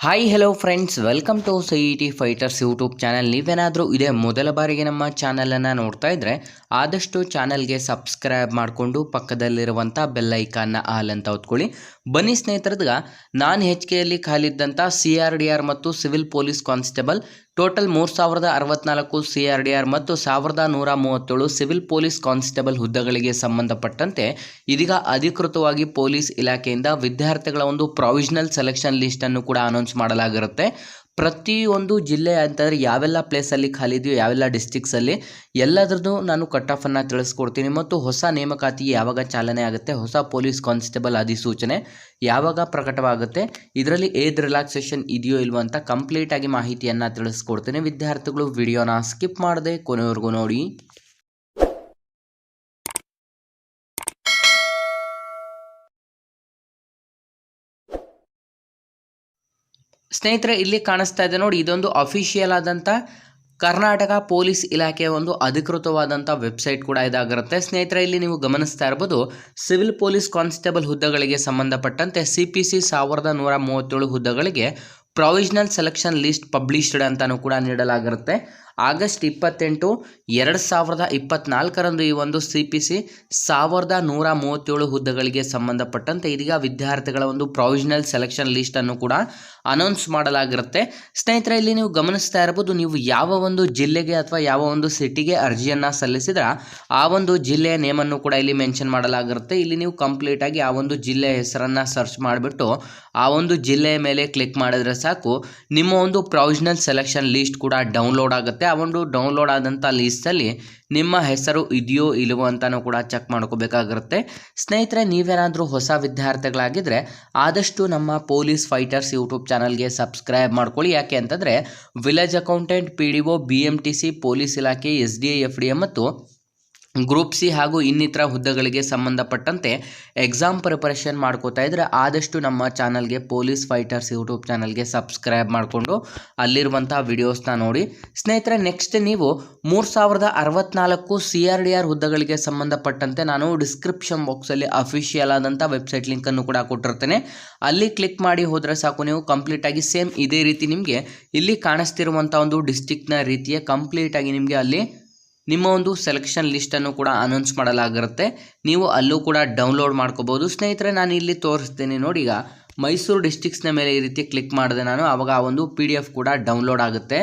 Hi hello friends welcome to C E T fighters YouTube channel ನೀವೇನಾದರೂ ಇದೇ ಮೊದಲ ಬಾರಿಗೆ ನಮ್ಮ ಚಾನಲನ್ನು ನೋಡ್ತಾ ಇದ್ದರೆ ಆದಷ್ಟು ಚಾನಲ್ಗೆ ಸಬ್ಸ್ಕ್ರೈಬ್ ಮಾಡಿಕೊಂಡು ಪಕ್ಕದಲ್ಲಿರುವಂಥ ಬೆಲ್ಲೈಕಾನ್ನ ಆಲ್ ಅಂತ ಹೊತ್ಕೊಳ್ಳಿ. ಬನ್ನಿ ಸ್ನೇಹಿತರದ್ಗ, ನಾನು ಹೆಚ್ ಕೆಯಲ್ಲಿ ಖಾಲಿದ್ದಂಥ ಸಿ ಆರ್ ಡಿ ಆರ್ ಮತ್ತು ಸಿವಿಲ್ ಪೊಲೀಸ್ ಕಾನ್ಸ್ಟೇಬಲ್ ಟೋಟಲ್ ಮೂರು ಸಾವಿರದ ಅರವತ್ನಾಲ್ಕು ಸಿ ಆರ್ ಡಿ ಆರ್ ಮತ್ತು ಸಾವಿರದ ನೂರ ಮೂವತ್ತೇಳು ಸಿವಿಲ್ ಪೊಲೀಸ್ ಕಾನ್ಸ್ಟೇಬಲ್ ಹುದ್ದೆಗಳಿಗೆ ಸಂಬಂಧಪಟ್ಟಂತೆ ಇದೀಗ ಅಧಿಕೃತವಾಗಿ ಪೊಲೀಸ್ ಇಲಾಖೆಯಿಂದ ವಿದ್ಯಾರ್ಥಿಗಳ ಒಂದು ಪ್ರಾವಿಷನಲ್ ಸೆಲೆಕ್ಷನ್ ಲಿಸ್ಟನ್ನು ಕೂಡ ಅನೌನ್ಸ್ ಮಾಡಲಾಗಿರುತ್ತೆ. ಪ್ರತಿಯೊಂದು ಜಿಲ್ಲೆ ಅಂತಂದರೆ ಯಾವೆಲ್ಲ ಪ್ಲೇಸಲ್ಲಿ ಖಾಲಿ ಇದೆಯೋ ಯಾವೆಲ್ಲ ಡಿಸ್ಟಿಕ್ಸಲ್ಲಿ ಎಲ್ಲದ್ರದ್ದು ನಾನು ಕಟ್ ಆಫನ್ನು ತಿಳಿಸ್ಕೊಡ್ತೀನಿ. ಮತ್ತು ಹೊಸ ನೇಮಕಾತಿಗೆ ಯಾವಾಗ ಚಾಲನೆ ಆಗುತ್ತೆ? ಹೊಸ ಪೊಲೀಸ್ ಕಾನ್ಸ್ಟೇಬಲ್ ಅಧಿಸೂಚನೆ ಯಾವಾಗ ಪ್ರಕಟವಾಗುತ್ತೆ? ಇದರಲ್ಲಿ ಏಜ್ ರಿಲ್ಯಾಕ್ಸೇಷನ್ ಇದೆಯೋ ಇಲ್ವೋ ಅಂತ ಕಂಪ್ಲೀಟಾಗಿ ಮಾಹಿತಿಯನ್ನು ತಿಳಿಸ್ಕೊಡ್ತೀನಿ. ವಿದ್ಯಾರ್ಥಿಗಳು ವಿಡಿಯೋನ ಸ್ಕಿಪ್ ಮಾಡದೆ ಕೊನೆವರೆಗೂ ನೋಡಿ. ಸ್ನೇಹಿತರೆ, ಇಲ್ಲಿ ಕಾಣಿಸ್ತಾ ಇದೆ ನೋಡಿ, ಇದೊಂದು ಅಫಿಷಿಯಲ್ ಆದಂಥ ಕರ್ನಾಟಕ ಪೊಲೀಸ್ ಇಲಾಖೆಯ ಒಂದು ಅಧಿಕೃತವಾದಂಥ ವೆಬ್ಸೈಟ್ ಕೂಡ ಇದಾಗಿರುತ್ತೆ. ಸ್ನೇಹಿತರೆ, ಇಲ್ಲಿ ನೀವು ಗಮನಿಸ್ತಾ ಇರ್ಬೋದು, ಸಿವಿಲ್ ಪೊಲೀಸ್ ಕಾನ್ಸ್ಟೇಬಲ್ ಹುದ್ದೆಗಳಿಗೆ ಸಂಬಂಧಪಟ್ಟಂತೆ ಸಿ ಪಿ ಸಿ ಸಾವಿರದ ನೂರ ಮೂವತ್ತೇಳು ಹುದ್ದೆಗಳಿಗೆ ಪ್ರಾವಿಷನಲ್ ಸೆಲೆಕ್ಷನ್ ಲಿಸ್ಟ್ ಪಬ್ಲಿಷ್ಡ್ ಅಂತಾನೂ ಕೂಡ ನೀಡಲಾಗಿರುತ್ತೆ. ಆಗಸ್ಟ್ ಇಪ್ಪತ್ತೆಂಟು ಎರಡು ಸಾವಿರದ ಇಪ್ಪತ್ನಾಲ್ಕರಂದು ಈ ಒಂದು ಸಿ ಪಿ ಸಿ ಸಾವಿರದ ನೂರ ಮೂವತ್ತೇಳು ಹುದ್ದೆಗಳಿಗೆ ಸಂಬಂಧಪಟ್ಟಂತೆ ಇದೀಗ ವಿದ್ಯಾರ್ಥಿಗಳ ಒಂದು ಪ್ರೊವಿಷನಲ್ ಸೆಲೆಕ್ಷನ್ ಲಿಸ್ಟನ್ನು ಕೂಡ ಅನೌನ್ಸ್ ಮಾಡಲಾಗಿರುತ್ತೆ. ಸ್ನೇಹಿತರೆ, ಇಲ್ಲಿ ನೀವು ಗಮನಿಸ್ತಾ ಇರ್ಬೋದು, ನೀವು ಯಾವ ಒಂದು ಜಿಲ್ಲೆಗೆ ಅಥವಾ ಯಾವ ಒಂದು ಸಿಟಿಗೆ ಅರ್ಜಿಯನ್ನು ಸಲ್ಲಿಸಿದ್ರೆ ಆ ಒಂದು ಜಿಲ್ಲೆಯ ನೇಮನ್ನು ಕೂಡ ಇಲ್ಲಿ ಮೆನ್ಷನ್ ಮಾಡಲಾಗಿರುತ್ತೆ. ಇಲ್ಲಿ ನೀವು ಕಂಪ್ಲೀಟಾಗಿ ಆ ಒಂದು ಜಿಲ್ಲೆಯ ಹೆಸರನ್ನು ಸರ್ಚ್ ಮಾಡಿಬಿಟ್ಟು ಆ ಒಂದು ಜಿಲ್ಲೆಯ ಮೇಲೆ ಕ್ಲಿಕ್ ಮಾಡಿದ್ರೆ ಸಾಕು. ನಿಮ್ಮ ಒಂದು ಪ್ರೊವಿಷನಲ್ ಸೆಲೆಕ್ಷನ್ ಲಿಸ್ಟ್ ಕೂಡ ಡೌನ್ಲೋಡ್ ಆಗುತ್ತೆ. ಒಂದು ಡೌನ್ಲೋಡ್ ಆದಂಥ ಲೀಸ್ಟಲ್ಲಿ ನಿಮ್ಮ ಹೆಸರು ಇದೆಯೋ ಇಲ್ಲವೋ ಅಂತಲೂ ಕೂಡ ಚೆಕ್ ಮಾಡ್ಕೋಬೇಕಾಗಿರುತ್ತೆ. ಸ್ನೇಹಿತರೆ, ನೀವೇನಾದರೂ ಹೊಸ ವಿದ್ಯಾರ್ಥಿಗಳಾಗಿದ್ದರೆ ಆದಷ್ಟು ನಮ್ಮ ಪೊಲೀಸ್ ಫೈಟರ್ಸ್ ಯೂಟ್ಯೂಬ್ ಚಾನಲ್ಗೆ ಸಬ್ಸ್ಕ್ರೈಬ್ ಮಾಡ್ಕೊಳ್ಳಿ. ಯಾಕೆ ಅಂತಂದರೆ, village accountant, P D O, B M T C, police ಇಲಾಖೆ, S D F D A ಮತ್ತು ಗ್ರೂಪ್ ಸಿ ಹಾಗೂ ಇನ್ನಿತರ ಹುದ್ದೆಗಳಿಗೆ ಸಂಬಂಧಪಟ್ಟಂತೆ ಎಕ್ಸಾಮ್ ಪ್ರಿಪರೇಷನ್ ಮಾಡ್ಕೋತಾ ಇದ್ದರೆ ಆದಷ್ಟು ನಮ್ಮ ಚಾನಲ್ಗೆ ಪೊಲೀಸ್ ಫೈಟರ್ಸ್ ಯೂಟ್ಯೂಬ್ ಚಾನಲ್ಗೆ ಸಬ್ಸ್ಕ್ರೈಬ್ ಮಾಡಿಕೊಂಡು ಅಲ್ಲಿರುವಂಥ ವಿಡಿಯೋಸ್ನ ನೋಡಿ. ಸ್ನೇಹಿತರೆ ನೆಕ್ಸ್ಟ್ ನೀವು ಮೂರು ಸಾವಿರದ ಅರವತ್ನಾಲ್ಕು ಸಿ ಆರ್ ಡಿ ಆರ್ ಹುದ್ದೆಗಳಿಗೆ ಸಂಬಂಧಪಟ್ಟಂತೆ ನಾನು ಡಿಸ್ಕ್ರಿಪ್ಷನ್ ಬಾಕ್ಸಲ್ಲಿ ಅಫಿಷಿಯಲ್ ಆದಂಥ ವೆಬ್ಸೈಟ್ ಲಿಂಕನ್ನು ಕೂಡ ಕೊಟ್ಟಿರ್ತೇನೆ. ಅಲ್ಲಿ ಕ್ಲಿಕ್ ಮಾಡಿ ಹೋದರೆ ಸಾಕು, ನೀವು ಕಂಪ್ಲೀಟಾಗಿ ಸೇಮ್ ಇದೇ ರೀತಿ ನಿಮಗೆ ಇಲ್ಲಿ ಕಾಣಿಸ್ತಿರುವಂಥ ಒಂದು ಡಿಸ್ಟಿಕ್ನ ರೀತಿಯ ಕಂಪ್ಲೀಟಾಗಿ ನಿಮಗೆ ಅಲ್ಲಿ ನಿಮ್ಮ ಒಂದು ಸೆಲೆಕ್ಷನ್ ಲಿಸ್ಟನ್ನು ಕೂಡ ಅನೌನ್ಸ್ ಮಾಡಲಾಗಿರುತ್ತೆ. ನೀವು ಅಲ್ಲೂ ಕೂಡ ಡೌನ್ಲೋಡ್ ಮಾಡ್ಕೋಬೋದು. ಸ್ನೇಹಿತರೆ, ನಾನು ಇಲ್ಲಿ ತೋರಿಸ್ತೇನೆ ನೋಡಿ ಈಗ. ಮೈಸೂರು ಡಿಸ್ಟಿಕ್ಸ್ನ ಮೇಲೆ ಈ ರೀತಿ ಕ್ಲಿಕ್ ಮಾಡಿದೆ ನಾನು. ಆವಾಗ ಆ ಒಂದು ಪಿ ಡಿ ಎಫ್ ಕೂಡ ಡೌನ್ಲೋಡ್ ಆಗುತ್ತೆ.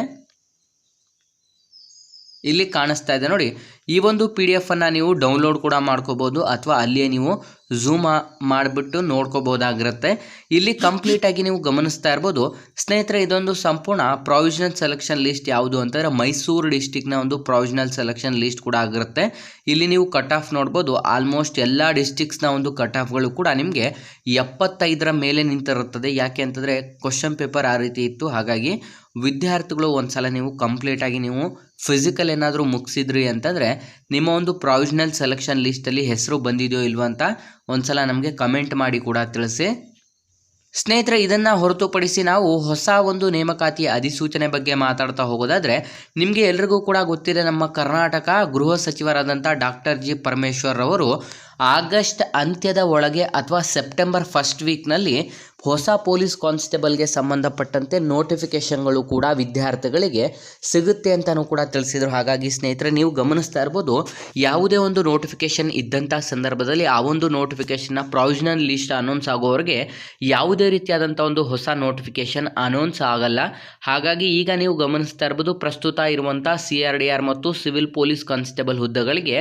ಇಲ್ಲಿ ಕಾಣಿಸ್ತಾ ಇದೆ ನೋಡಿ. ಈ ಒಂದು ಪಿ ಡಿ ಎಫನ್ನು ನೀವು ಡೌನ್ಲೋಡ್ ಕೂಡ ಮಾಡ್ಕೋಬೋದು. ಅಥವಾ ಅಲ್ಲಿಯೇ ನೀವು ಝೂಮ್ ಮಾಡಿಬಿಟ್ಟು ನೋಡ್ಕೋಬೋದಾಗಿರುತ್ತೆ. ಇಲ್ಲಿ ಕಂಪ್ಲೀಟಾಗಿ ನೀವು ಗಮನಿಸ್ತಾ ಇರ್ಬೋದು, ಸ್ನೇಹಿತರೆ, ಇದೊಂದು ಸಂಪೂರ್ಣ ಪ್ರಾವಿಷನಲ್ ಸೆಲೆಕ್ಷನ್ ಲಿಸ್ಟ್ ಯಾವುದು ಅಂತಂದರೆ ಮೈಸೂರು ಡಿಸ್ಟಿಕ್ನ ಒಂದು ಪ್ರಾವಿಷನಲ್ ಸೆಲೆಕ್ಷನ್ ಲಿಸ್ಟ್ ಕೂಡ ಆಗಿರುತ್ತೆ. ಇಲ್ಲಿ ನೀವು ಕಟ್ ಆಫ್ ನೋಡ್ಬೋದು ಆಲ್ಮೋಸ್ಟ್ ಎಲ್ಲ ಡಿಸ್ಟಿಕ್ಸ್ನ ಒಂದು ಕಟ್ ಆಫ್ಗಳು ಕೂಡ ನಿಮಗೆ ಎಪ್ಪತ್ತೈದರ ಮೇಲೆ ನಿಂತಿರುತ್ತದೆ. ಯಾಕೆ ಅಂತಂದರೆ ಕ್ವಶನ್ ಪೇಪರ್ ಆ ರೀತಿ ಇತ್ತು. ಹಾಗಾಗಿ ವಿದ್ಯಾರ್ಥಿಗಳು ಒಂದ್ಸಲ ನೀವು ಕಂಪ್ಲೀಟಾಗಿ ನೀವು ಫಿಸಿಕಲ್ ಏನಾದರೂ ಮುಗಿಸಿದ್ರಿ ಅಂತಂದರೆ ನಿಮ್ಮ ಒಂದು ಪ್ರಾವಿಷನಲ್ ಸೆಲೆಕ್ಷನ್ ಲಿಸ್ಟಲ್ಲಿ ಹೆಸರು ಬಂದಿದೆಯೋ ಇಲ್ವಂತ ಒಂದ್ಸಲ ನಮಗೆ ಕಮೆಂಟ್ ಮಾಡಿ ಕೂಡ ತಿಳಿಸಿ. ಸ್ನೇಹಿತರೆ, ಇದನ್ನು ಹೊರತುಪಡಿಸಿ ನಾವು ಹೊಸ ಒಂದು ನೇಮಕಾತಿಯ ಅಧಿಸೂಚನೆ ಬಗ್ಗೆ ಮಾತಾಡ್ತಾ ಹೋಗೋದಾದರೆ, ನಿಮಗೆ ಎಲ್ರಿಗೂ ಕೂಡ ಗೊತ್ತಿದೆ ನಮ್ಮ ಕರ್ನಾಟಕ ಗೃಹ ಸಚಿವರಾದಂಥ ಡಾಕ್ಟರ್ ಜಿ ಪರಮೇಶ್ವರ್ ಅವರು ಆಗಸ್ಟ್ ಅಂತ್ಯದ ಒಳಗೆ ಅಥವಾ ಸೆಪ್ಟೆಂಬರ್ ಫಸ್ಟ್ ವೀಕ್ನಲ್ಲಿ ಹೊಸ ಪೊಲೀಸ್ ಕಾನ್ಸ್ಟೇಬಲ್ಗೆ ಸಂಬಂಧಪಟ್ಟಂತೆ ನೋಟಿಫಿಕೇಷನ್ಗಳು ಕೂಡ ವಿದ್ಯಾರ್ಥಿಗಳಿಗೆ ಸಿಗುತ್ತೆ ಅಂತಲೂ ಕೂಡ ತಿಳಿಸಿದರು. ಹಾಗಾಗಿ ಸ್ನೇಹಿತರೆ, ನೀವು ಗಮನಿಸ್ತಾ ಇರ್ಬೋದು, ಯಾವುದೇ ಒಂದು ನೋಟಿಫಿಕೇಶನ್ ಇದ್ದಂಥ ಸಂದರ್ಭದಲ್ಲಿ ಆ ಒಂದು ನೋಟಿಫಿಕೇಶನ್ನ ಪ್ರಾವಿಷನಲ್ ಲಿಸ್ಟ್ ಅನೌನ್ಸ್ ಆಗೋವರೆಗೆ ಯಾವುದೇ ರೀತಿಯಾದಂಥ ಒಂದು ಹೊಸ ನೋಟಿಫಿಕೇಷನ್ ಅನೌನ್ಸ್ ಆಗಲ್ಲ. ಹಾಗಾಗಿ ಈಗ ನೀವು ಗಮನಿಸ್ತಾ ಇರ್ಬೋದು, ಪ್ರಸ್ತುತ ಇರುವಂಥ ಸಿ ಆರ್ ಡಿ ಆರ್ ಮತ್ತು ಸಿವಿಲ್ ಪೊಲೀಸ್ ಕಾನ್ಸ್ಟೇಬಲ್ ಹುದ್ದೆಗಳಿಗೆ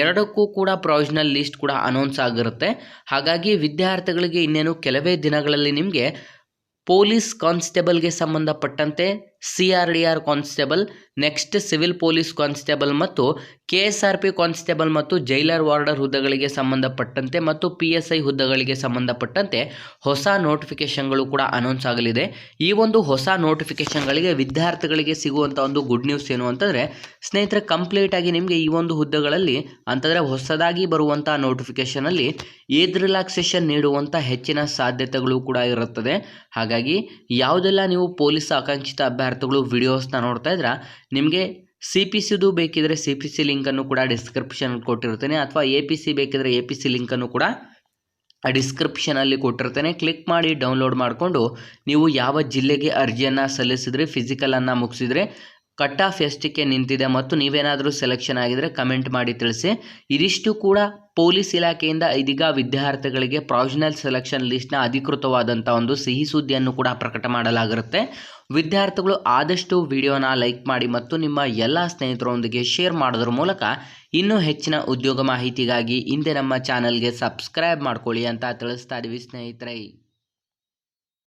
ಎರಡಕ್ಕೂ ಕೂಡ ಪ್ರಾವಿಷನಲ್ ಲಿಸ್ಟ್ ಕೂಡ ಅನೌನ್ಸ್ ಆಗಿರುತ್ತೆ. ಹಾಗಾಗಿ ವಿದ್ಯಾರ್ಥಿಗಳಿಗೆ ಇನ್ನೇನು ಕೆಲವೇ ದಿನಗಳಲ್ಲಿ ನಿಮಗೆ ಪೊಲೀಸ್ ಕಾನ್ಸ್ಟೇಬಲ್ಗೆ ಸಂಬಂಧಪಟ್ಟಂತೆ C R D R constable next civil police constable ಮತ್ತು K S R P constable ಮತ್ತು ಜೈಲರ್ ವಾರ್ಡರ್ ಹುದ್ದೆಗಳಿಗೆ ಸಂಬಂಧಪಟ್ಟಂತೆ ಮತ್ತು ಪಿ ಎಸ್ ಐ ಹುದ್ದೆಗಳಿಗೆ ಸಂಬಂಧಪಟ್ಟಂತೆ ಹೊಸ ನೋಟಿಫಿಕೇಷನ್ಗಳು ಕೂಡ ಅನೌನ್ಸ್ ಆಗಲಿದೆ. ಈ ಒಂದು ಹೊಸ ನೋಟಿಫಿಕೇಶನ್ಗಳಿಗೆ ವಿದ್ಯಾರ್ಥಿಗಳಿಗೆ ಸಿಗುವಂಥ ಒಂದು ಗುಡ್ ನ್ಯೂಸ್ ಏನು ಅಂತಂದರೆ, ಸ್ನೇಹಿತರೆ ಕಂಪ್ಲೀಟಾಗಿ ನಿಮಗೆ ಈ ಒಂದು ಹುದ್ದೆಗಳಲ್ಲಿ ಅಂತಂದರೆ ಹೊಸದಾಗಿ ಬರುವಂಥ ನೋಟಿಫಿಕೇಷನಲ್ಲಿ ಏಜ್ ರಿಲ್ಯಾಕ್ಸೇಷನ್ ನೀಡುವಂಥ ಹೆಚ್ಚಿನ ಸಾಧ್ಯತೆಗಳು ಕೂಡ ಇರುತ್ತದೆ. ಹಾಗಾಗಿ ಯಾವುದೆಲ್ಲ ನೀವು ಪೊಲೀಸ್ ಆಕಾಂಕ್ಷಿತ ಅಭ್ಯರ್ಥಿಗಳು ವಿಡಿಯೋಸ್ನ ನೋಡ್ತಾ ಇದ್ರೆ, ನಿಮಗೆ ಸಿ ಪಿ ಸಿದು ಬೇಕಿದ್ರೆ ಸಿ ಪಿ ಸಿ ಲಿಂಕನ್ನು ಕೂಡ ಡಿಸ್ಕ್ರಿಪ್ಷನ್ ಕೊಟ್ಟಿರ್ತೇನೆ, ಅಥವಾ ಎ ಪಿ ಸಿ ಬೇಕಿದ್ರೆ ಎ ಪಿ ಸಿ ಲಿಂಕನ್ನು ಕೂಡ ಡಿಸ್ಕ್ರಿಪ್ಷನಲ್ಲಿ ಕೊಟ್ಟಿರ್ತೇನೆ. ಕ್ಲಿಕ್ ಮಾಡಿ ಡೌನ್ಲೋಡ್ ಮಾಡಿಕೊಂಡು ನೀವು ಯಾವ ಜಿಲ್ಲೆಗೆ ಅರ್ಜಿಯನ್ನು ಸಲ್ಲಿಸಿದ್ರೆ ಫಿಸಿಕಲನ್ನು ಮುಗಿಸಿದ್ರೆ ಕಟ್ ಆಫ್ ಎಷ್ಟಕ್ಕೆ ನಿಂತಿದೆ ಮತ್ತು ನೀವೇನಾದರೂ ಸೆಲೆಕ್ಷನ್ ಆಗಿದರೆ ಕಮೆಂಟ್ ಮಾಡಿ ತಿಳಿಸಿ. ಇದಿಷ್ಟು ಕೂಡ ಪೊಲೀಸ್ ಇಲಾಖೆಯಿಂದ ಇದೀಗ ವಿದ್ಯಾರ್ಥಿಗಳಿಗೆ ಪ್ರಾವಿಷನಲ್ ಸೆಲೆಕ್ಷನ್ ಲಿಸ್ಟ್ನ ಅಧಿಕೃತವಾದಂಥ ಒಂದು ಸಿಹಿ ಸುದ್ದಿಯನ್ನು ಕೂಡ ಪ್ರಕಟ ಮಾಡಲಾಗಿರುತ್ತೆ. ವಿದ್ಯಾರ್ಥಿಗಳು ಆದಷ್ಟು ವಿಡಿಯೋನ ಲೈಕ್ ಮಾಡಿ ಮತ್ತು ನಿಮ್ಮ ಎಲ್ಲ ಸ್ನೇಹಿತರೊಂದಿಗೆ ಶೇರ್ ಮಾಡೋದ್ರ ಮೂಲಕ ಇನ್ನೂ ಹೆಚ್ಚಿನ ಉದ್ಯೋಗ ಮಾಹಿತಿಗಾಗಿ ಹಿಂದೆ ನಮ್ಮ ಚಾನಲ್ಗೆ ಸಬ್ಸ್ಕ್ರೈಬ್ ಮಾಡ್ಕೊಳ್ಳಿ ಅಂತ ತಿಳಿಸ್ತಾ ಇದ್ದೀವಿ ಸ್ನೇಹಿತರೆ.